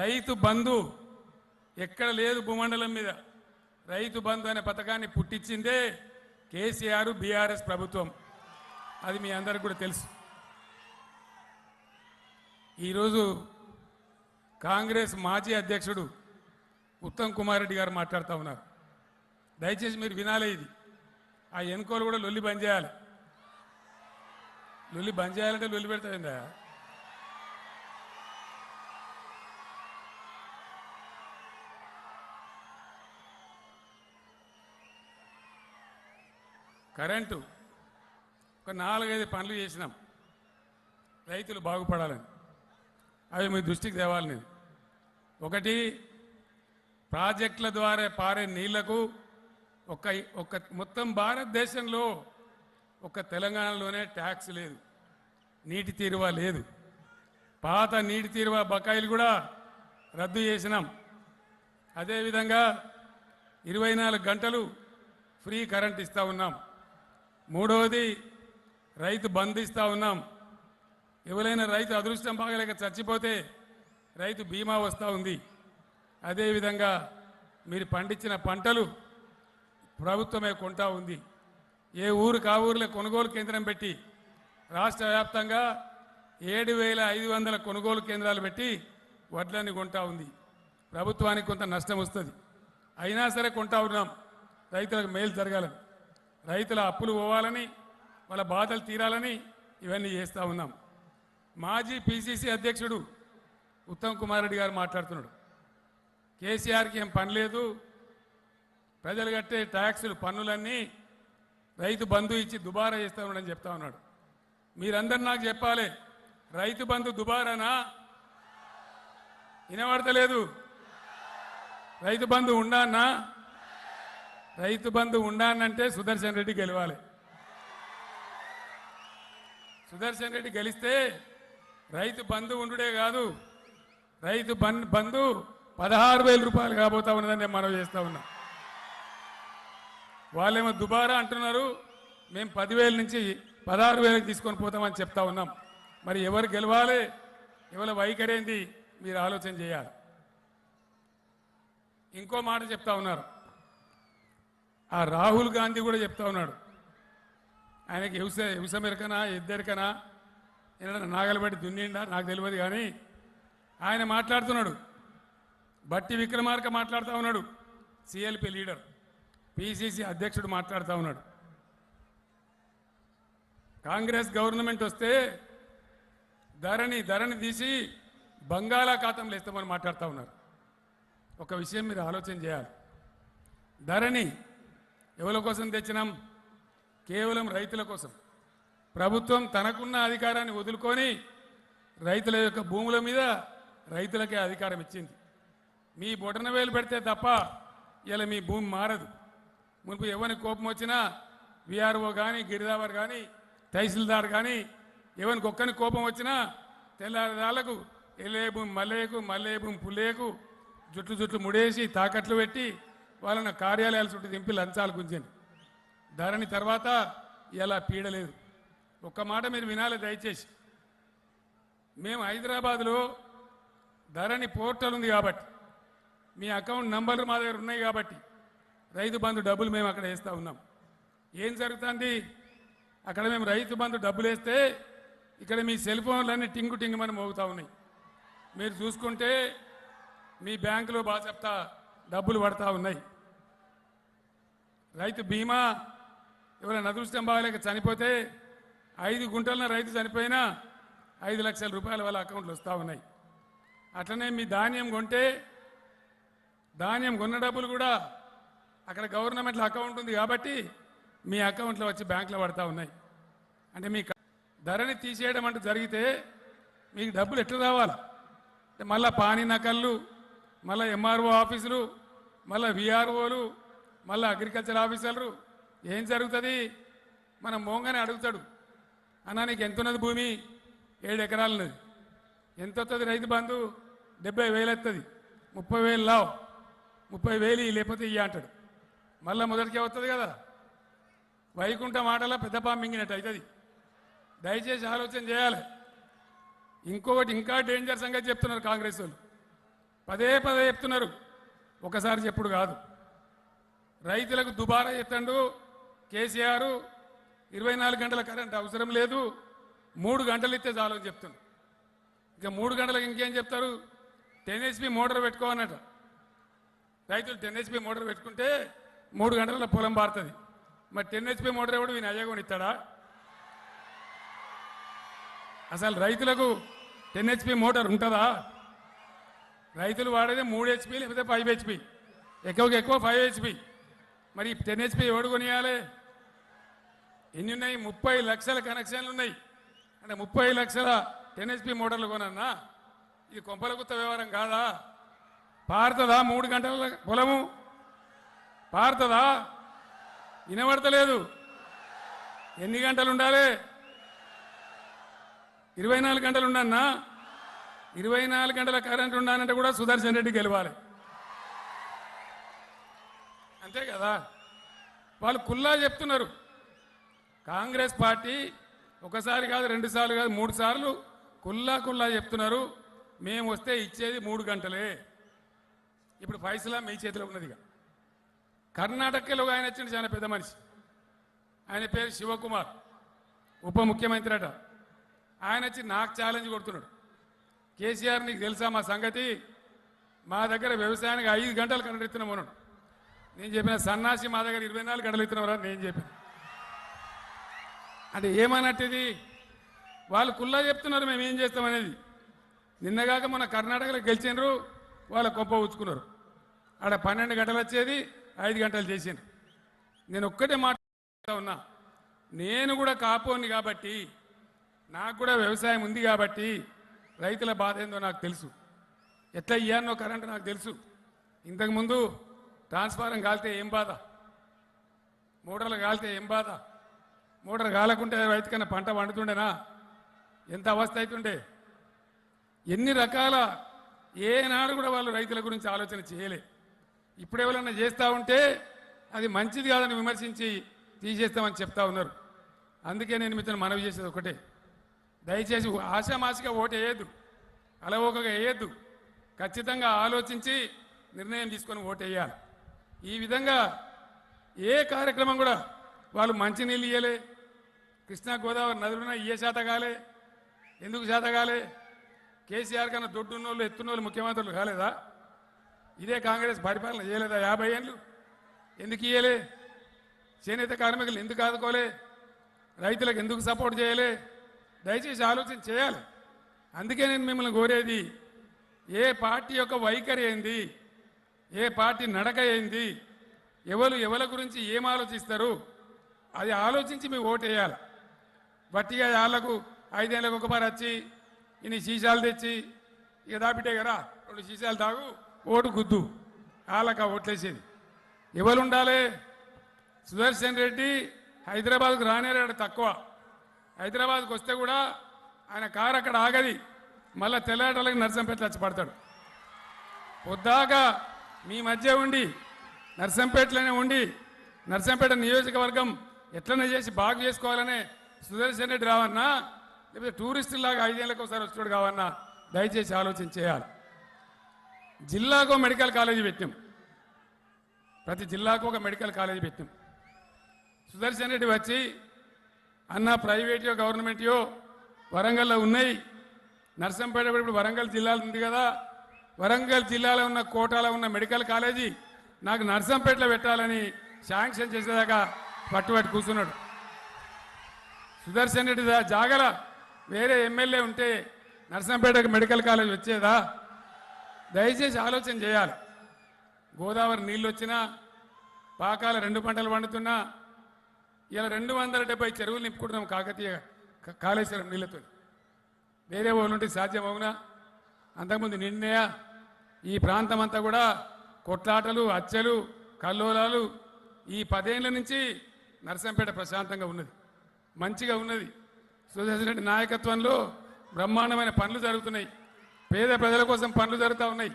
రైతు బంధు ఎక్కడ లేదు భూమండలం మీద. రైతు బంధు అనే పథకాన్ని పుట్టించిందే కేసీఆర్ బీఆర్ఎస్ ప్రభుత్వం. అది మీ అందరికి కూడా తెలుసు. ఈరోజు కాంగ్రెస్ మాజీ అధ్యక్షుడు ఉత్తమ్ కుమార్ రెడ్డి గారు మాట్లాడుతూ ఉన్నారు. దయచేసి మీరు వినాలి ఇది. ఆ ఎన్నికలు కూడా లొల్లి బంద్ చేయాలి. లొల్లి బంద్ చేయాలంటే లొల్లి పెడతాయిందా కరెంటు. ఒక నాలుగైదు పనులు చేసినాం. రైతులు బాగుపడాలని. అవి మీ దృష్టికి తేవాలి నేను. ఒకటి ప్రాజెక్టుల ద్వారా పారే నీళ్ళకు ఒక ఒక మొత్తం భారతదేశంలో ఒక తెలంగాణలోనే ట్యాక్స్ లేదు. నీటి తీరువ లేదు. పాత నీటి తీరువ బకాయిలు కూడా రద్దు చేసినాం. అదేవిధంగా ఇరవై నాలుగు గంటలు ఫ్రీ కరెంట్ ఇస్తూ ఉన్నాం. మూడవది రైతు బంధిస్తూ ఉన్నాం. ఎవరైనా రైతు అదృష్టం బాగలేక చచ్చిపోతే రైతు బీమా వస్తూ ఉంది. అదేవిధంగా మీరు పండించిన పంటలు ప్రభుత్వమే కొంటా ఉంది. ఏ ఊరు కా ఊర్లో కొనుగోలు కేంద్రం పెట్టి రాష్ట్ర వ్యాప్తంగా ఏడు వేల ఐదు వందల కొనుగోలు కేంద్రాలు పెట్టి వడ్లని కొంటా ఉంది. ప్రభుత్వానికి కొంత నష్టం వస్తుంది. అయినా సరే కొంటా ఉన్నాం. రైతులకు మేలు జరగాలని. రైతుల అప్పులు పోవాలని వాళ్ళ బాధలు తీరాలని ఇవన్నీ చేస్తూ ఉన్నాం. మాజీ పిసిసి అధ్యక్షుడు ఉత్తమ్ కుమార్ రెడ్డి గారు మాట్లాడుతున్నాడు. కేసీఆర్కి ఏం పని లేదు. ప్రజలు కట్టే ట్యాక్సులు పన్నులన్నీ రైతు బంధు ఇచ్చి దుబారా చేస్తా ఉన్నాడని చెప్తా ఉన్నాడు. మీరందరూ నాకు చెప్పాలి రైతు బంధు దుబారానా? వినబడతలేదు. రైతు బంధు ఉండానా? రైతు బంధు ఉండానంటే సుదర్శన్ రెడ్డి గెలవాలి. సుదర్శన్ రెడ్డి గెలిస్తే రైతు బంధు ఉండుడే కాదు రైతు బంధు పదహారు వేల రూపాయలు కాబోతా ఉన్నదని నేను మనవి చేస్తా ఉన్నా. వాళ్ళేమో దుబారా అంటున్నారు మేము పదివేల నుంచి పదహారు వేలకు తీసుకొని పోతామని చెప్తా ఉన్నాం. మరి ఎవరు గెలవాలి? ఎవరి వైఖరేంది మీరు ఆలోచన చేయాలి. ఇంకో మాట చెప్తా ఉన్నారు. ఆ రాహుల్ గాంధీ కూడా చెప్తా ఉన్నాడు. ఆయనకి హింస హింస మెరకనా ఎద్దరికనా? ఏదైనా నాగలబడి దున్నిండా? నాకు తెలియదు కానీ ఆయన మాట్లాడుతున్నాడు. బట్టి విక్రమార్క మాట్లాడుతూ ఉన్నాడు. సిఎల్పి లీడర్ పిసిసి అధ్యక్షుడు మాట్లాడుతూ ఉన్నాడు. కాంగ్రెస్ గవర్నమెంట్ వస్తే ధరని ధరని తీసి బంగాళాఖాతంలో ఇస్తామని మాట్లాడుతూ ఉన్నారు. ఒక విషయం మీరు ఆలోచన చేయాలి. ధరని ఎవరి కోసం తెచ్చినాం? కేవలం రైతుల కోసం. ప్రభుత్వం తనకున్న అధికారాన్ని వదులుకొని రైతుల యొక్క భూముల మీద రైతులకే అధికారం ఇచ్చింది. మీ బొటన వేలు పెడితే తప్ప ఇలా మీ భూమి మారదు. మునుపు ఎవరికి కోపం వచ్చినా విఆర్ఓ కానీ గిరిదావర్ కానీ తహసీల్దార్ కానీ ఎవరికి ఒక్కని కోపం వచ్చినా తెల్లారిదాళ్ళకు ఎల్లే భూమి మల్లయ్యకు మల్లయ్య భూమి పుల్లయ్యకు జుట్లు జుట్లు ముడేసి తాకట్లు పెట్టి వాళ్ళని కార్యాలయాల చుట్టూ దింపి లంచాలు గుంజండి ధరణి తర్వాత ఇలా పీడలేదు. ఒక్క మాట మీరు వినాలి దయచేసి. మేము హైదరాబాద్లో ధరణి పోర్టల్ ఉంది కాబట్టి మీ అకౌంట్ నంబర్లు మా దగ్గర ఉన్నాయి కాబట్టి రైతు బంధు డబ్బులు మేము అక్కడ వేస్తూ ఉన్నాం. ఏం జరుగుతుంది? అక్కడ మేము రైతు బంధు డబ్బులు వేస్తే ఇక్కడ మీ సెల్ ఫోన్లన్నీ టింగు టింగుమని మోగుతూ ఉన్నాయి. మీరు చూసుకుంటే మీ బ్యాంకులో బాగా చెప్తా డబ్బులు పడతా ఉన్నాయి. రైతు బీమా ఎవరైనా అదృష్టం బాగలేక చనిపోతే ఐదు గుంటలన రైతు చనిపోయినా ఐదు లక్షల రూపాయల వాళ్ళ అకౌంట్లు వస్తూ ఉన్నాయి. అట్లనే మీ ధాన్యం కొంటే ధాన్యం కొన్న డబ్బులు కూడా అక్కడ గవర్నమెంట్లో అకౌంట్ ఉంది కాబట్టి మీ అకౌంట్లో వచ్చి బ్యాంకులో పడతా ఉన్నాయి. అంటే మీ ధరని తీసేయడం అంటూ జరిగితే మీకు డబ్బులు ఎట్లా రావాలా? అంటే మళ్ళా పానీ నకళ్ళు మళ్ళీ ఎంఆర్ఓ ఆఫీసులు మళ్ళీ విఆర్ఓలు మళ్ళీ అగ్రికల్చర్ ఆఫీసర్లు ఏం జరుగుతుంది? మనం మోంగానే అడుగుతాడు. అన్న నీకు ఎంత ఉన్నది భూమి? ఏడు ఎకరాలు ఉన్నది ఎంత వస్తుంది రైతు బంధు? డెబ్బై వేలు వస్తుంది ముప్పై వేలు లావు. ముప్పై వేలు లేకపోతే ఇయ్య అంటాడు. మళ్ళీ మొదటికే వస్తుంది కదా? వైకుంఠ మాటల పెద్ద పాము మింగినట్టు అవుతుంది దయచేసి ఆలోచన చేయాలి. ఇంకొకటి ఇంకా డేంజర్ సంగతి చెప్తున్నారు కాంగ్రెస్ వాళ్ళు. పదే పదే చెప్తున్నారు. ఒకసారి చెప్పుడు కాదు. రైతులకు దుబారా ఎత్తండు. కేసీఆర్ ఇరవై నాలుగు గంటల కరెంట్ అవసరం లేదు. మూడు గంటలు ఇస్తే చాలు అని చెప్తుంది ఇంకా మూడు గంటలకు ఇంకేం చెప్తారు? టెన్ హెచ్పి మోటార్ పెట్టుకోవన్నట రైతులు టెన్ మోటార్ పెట్టుకుంటే మూడు గంటల పొలం పారుతుంది. మరి టెన్ హెచ్పి మోటార్ ఎవడు? వీని అయ్యగా ఇస్తాడా అసలు రైతులకు టెన్ హెచ్పి మోటార్ ఉంటుందా? రైతులు వాడేది మూడు హెచ్పి లేకపోతే ఫైవ్ హెచ్పి ఎక్కువకి ఎక్కువ ఫైవ్ హెచ్పి మరి టెన్ హెచ్పి ఎవడు కొనియాలి? ఎన్ని ఉన్నాయి ముప్పై లక్షల కనెక్షన్లు ఉన్నాయి. అంటే ముప్పై లక్షల టెన్ హెచ్పి మోటార్లు కొనన్నా? ఇది కొంపల గుత్త వ్యవహారం కాదా? పారుతుందా? మూడు గంటల పొలము? పారుతుందా? వినబడతలేదు. ఎన్ని గంటలు ఉండాలి? ఇరవై నాలుగు గంటలు ఉండన్నా ఇరవై నాలుగు గంటల కరెంట్ ఉండాలంటే కూడా సుదర్శన్ రెడ్డి గెలవాలి. అంతే కదా. వాళ్ళు కుల్లా చెప్తున్నారు. కాంగ్రెస్ పార్టీ ఒకసారి కాదు రెండు సార్లు కాదు మూడు సార్లు కుల్లా కుల్లా చెప్తున్నారు. మేము వస్తే ఇచ్చేది మూడు గంటలే. ఇప్పుడు ఫైసలా మీ చేతిలో ఉన్నదిగా కర్ణాటకలో ఆయన వచ్చింది చాలా పెద్ద మనిషి. ఆయన పేరు శివకుమార్ ఉప ముఖ్యమంత్రి అట. ఆయన వచ్చి నాకు ఛాలెంజ్ కొడుతున్నాడు. కేసీఆర్ నీకు తెలుసా మా సంగతి? మా దగ్గర వ్యవసాయానికి ఐదు గంటలు కరెంట్ ఇస్తున్నాం అన్నాడు నేను చెప్పిన సన్నాసి మా దగ్గర ఇరవై నాలుగు గంటలు ఇస్తున్నారా నేను చెప్పిన. అంటే ఏమన్నట్టుది వాళ్ళు కుల్లా చెప్తున్నారు మేము ఏం చేస్తామనేది నిన్నగాక మన కర్ణాటకలో గెలిచినారు వాళ్ళ గొప్ప ఉంచుకున్నారు ఆడ పన్నెండు గంటలు వచ్చేది ఐదు గంటలు చేసిండ్రు. నేను ఒక్కటే మాట ఉన్నా. నేను కూడా కాపోని కాబట్టి నాకు కూడా వ్యవసాయం ఉంది కాబట్టి రైతుల బాధ ఏందో నాకు తెలుసు. ఎట్లా ఇయ్యానో కరెంట్ నాకు తెలుసు. ఇంతకుముందు ట్రాన్స్ఫారం కాలితే ఏం బాధ? మోటార్లు కాలితే ఏం బాధ? మోటార్ కాలకుంటే రైతుకన్నా పంట పండుతుండేనా? ఎంత అవస్థ అవుతుండే ఎన్ని రకాల ఏనాడు కూడా వాళ్ళు రైతుల గురించి ఆలోచన చేయలే. ఇప్పుడు ఎవరన్నా చేస్తూ ఉంటే అది మంచిది కాదని విమర్శించి తీసేస్తామని చెప్తా ఉన్నారు. అందుకే నేను మిత్రులు మనవి చేసేది ఒకటే. దయచేసి ఆశామాసిగా ఓటు వేయద్దు. అలవోకగా వేయద్దు. ఖచ్చితంగా ఆలోచించి నిర్ణయం తీసుకొని ఓటు వేయాలి. ఈ విధంగా ఏ కార్యక్రమం కూడా వాళ్ళు మంచినీళ్ళు ఇయ్యలే కృష్ణా గోదావరి నదులున్న ఏ శాత కాలే ఎందుకు శాత కాలే? కేసీఆర్ కన్నా దొడ్డున్నోళ్ళు ఎత్తున్నోళ్ళు ముఖ్యమంత్రులు కాలేదా? ఇదే కాంగ్రెస్ పరిపాలన చేయలేదా? యాభై ఏళ్ళు ఎందుకు ఇయ్యలే? చేనేత కార్మికులు ఎందుకు ఆదుకోలే? రైతులకు ఎందుకు సపోర్ట్ చేయలే? దయచేసి ఆలోచన చేయాలి. అందుకే నేను మిమ్మల్ని కోరేది ఏ పార్టీ యొక్క వైఖరి ఏంది? ఏ పార్టీ నడక ఏంది ఎవరు ఎవరి గురించి ఏం ఆలోచిస్తారు? అది ఆలోచించి మీ ఓటేయాలి వేయాలి. బట్టిగా వాళ్ళకు ఐదేళ్ళకు ఒకసారి వచ్చి ఇన్ని సీసాలు తెచ్చి ఇక దాపిటే కదా రెండు సీసాలు తాగు ఓటు గుద్దు. వాళ్ళక ఓట్లేసేది ఎవరు ఉండాలి? సుదర్శన్ రెడ్డి హైదరాబాద్కు రానేరాడు తక్కువ. హైదరాబాద్కు వస్తే కూడా ఆయన కారు అక్కడ ఆగది. మళ్ళా తెల్లాటలకి నర్సంపేట వచ్చి పడతాడు. పొద్దాక మీ మధ్య ఉండి నర్సంపేటలోనే ఉండి నర్సంపేట నియోజకవర్గం ఎట్లనే చేసి బాగు చేసుకోవాలనే సుదర్శన్ రెడ్డి రావన్నా లేకపోతే టూరిస్టులాగా ఐదేళ్ళకి ఒకసారి వచ్చాడు కావన్నా దయచేసి ఆలోచన చేయాలి. జిల్లాకు మెడికల్ కాలేజీ పెట్టాం ప్రతి జిల్లాకు ఒక మెడికల్ కాలేజీ పెట్టాం సుదర్శన్ రెడ్డి వచ్చి అన్న ప్రైవేటో గవర్నమెంట్యో వరంగల్లో ఉన్నాయి. నర్సంపేట ఇప్పుడు వరంగల్ జిల్లాలో ఉంది కదా వరంగల్ జిల్లాలో ఉన్న కోటాలో ఉన్న మెడికల్ కాలేజీ నాకు నర్సంపేటలో పెట్టాలని శాంక్షన్ చేసేదాకా పట్టుబట్టి కూర్చున్నాడు. సుదర్శన్ రెడ్డి జాగల వేరే ఎమ్మెల్యే ఉంటే నర్సంపేటకు మెడికల్ కాలేజ్ వచ్చేదా? దయచేసి ఆలోచన చేయాలి. గోదావరి నీళ్ళు వచ్చినా పాకాల రెండు పంటలు పండుతున్నా ఇలా రెండు వందల డెబ్బై చెరువులు నింపుకుంటున్నాం కాకతీయ కాళేశ్వరం నీళ్ళతో వేరే వాళ్ళు ఉంటే సాధ్యం అవునా అంతకుముందు నిన్నే ఈ ప్రాంతం అంతా కూడా కొట్లాటలు హత్యలు కల్లోలాలు ఈ పదేళ్ళ నుంచి నరసంపేట ప్రశాంతంగా ఉన్నది. మంచిగా ఉన్నది. సుదర్శన్ రెడ్డి నాయకత్వంలో బ్రహ్మాండమైన పనులు జరుగుతున్నాయి. పేద ప్రజల కోసం పనులు జరుగుతూ ఉన్నాయి.